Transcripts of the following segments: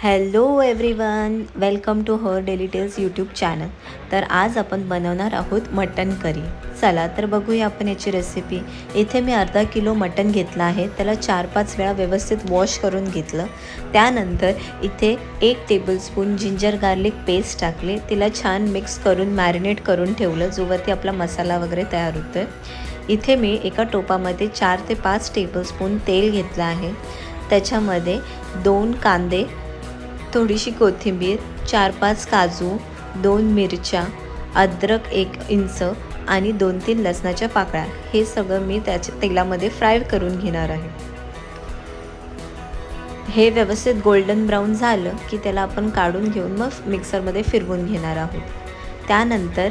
Hello everyone welcome to her daily tales YouTube channel तर आज आपण बनवणार आहोत मटन करी. चला तर बघूया आपण याची रेसिपी इथे मी अर्धा किलो मटन घेतलं आहे. त्याला चार पाच वेळा व्यवस्थित वॉश करून घेतलं. त्यानंतर इथे एक टेबलस्पून जिंजर गार्लिक पेस्ट टाकले. तिला छान मिक्स करून मॅरिनेट करून ठेवलं जोवरती आपला मसाला वगैरे तयार होतो आहे इथे मी एका टोपामध्ये चार ते पाच टेबलस्पून तेल घेतलं आहे. त्याच्यामध्ये दोन कांदे थोडीशी कोथिंबीर चार पाच काजू दोन मिरच्या अद्रक एक इंच आणि दोन तीन लसणाच्या पाकळ्या. हे सगळं मी त्याच्या तेलामध्ये फ्राय करून घेणार आहे. हे व्यवस्थित गोल्डन ब्राऊन झालं की त्याला आपण काढून घेऊन मग मिक्सरमध्ये फिरवून घेणार आहोत. त्यानंतर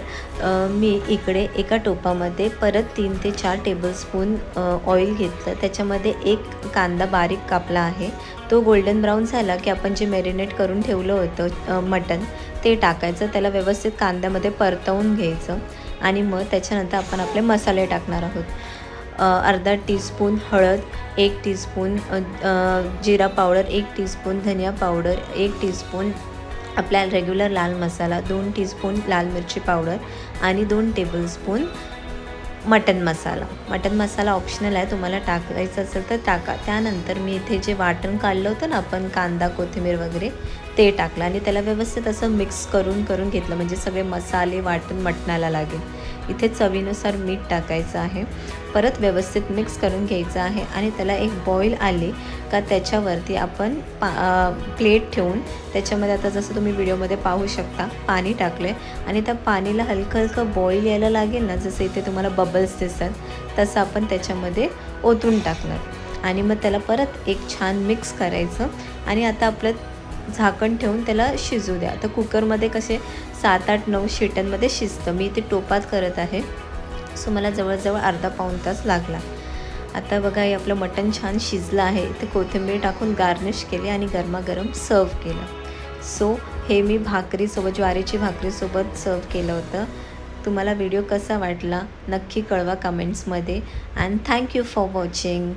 मी इकडे एका टोपामध्ये परत तीन ते चार टेबलस्पून ऑइल घेतलं. त्याच्यामध्ये एक कांदा बारीक कापला आहे. तो गोल्डन ब्राऊन झाला की आपण जे मॅरिनेट करून ठेवलं होतं मटन मटण ते टाकायचं. त्याला व्यवस्थित कांद्यामध्ये परतवून घ्यायचं आणि मग त्याच्यानंतर आपण आपले मसाले टाकणार आहोत. अर्धा टीस्पून हळद एक टीस्पून जिरा पावडर एक टीस्पून धनिया पावडर एक टीस्पून आपल्याला रेग्युलर लाल मसाला दोन टीस्पून लाल मिरची पावडर आणि दोन tablespoon mutton masala. Mutton masala optional आहे तुम्हाला टाकायचं असेल तर टाका. त्यानंतर मी इथे जे वाटण काढलं होतं ना आपण कांदा कोथिंबीर वगैरे ते टाकलं आणि त्याला व्यवस्थित असं मिक्स करून करून घेतलं. म्हणजे सगळे मसाले वाटण मटणाला लागेल. इथे चवीनुसार मीठ टाकायचं आहे. परत व्यवस्थित मिक्स करून घ्यायचं आहे आणि त्याला एक बॉईल आली का त्याच्यावरती आपण पा प्लेट ठेवून त्याच्यामध्ये आता जसं तुम्ही व्हिडिओमध्ये पाहू शकता पाणी टाकलं आहे आणि त्या पाणीला हलकं हलकं बॉईल यायला लागेल ना जसं इथे तुम्हाला बबल्स दिसतात तसं आपण त्याच्यामध्ये ओतून टाकणार. आणि मग त्याला परत एक छान मिक्स करायचं. आणि आता आपलं झाकण ठेवून त्याला शिजू द्या. आता कुकरमध्ये कसे सात आठ नऊ शिट्यांमध्ये शिजतं. मी ते टोपात करत आहे. सो मला जवळजवळ अर्धा पाऊण तास लागला. आता बघा हे आपलं मटण छान शिजलं आहे. ते कोथिंबीर टाकून गार्निश केली आणि गरमागरम सर्व केलं. सो हे मी भाकरीसोबत ज्वारीची भाकरीसोबत सर्व केलं होतं. तुम्हाला व्हिडिओ कसा वाटला नक्की कळवा कमेंट्समध्ये. And thank you for watching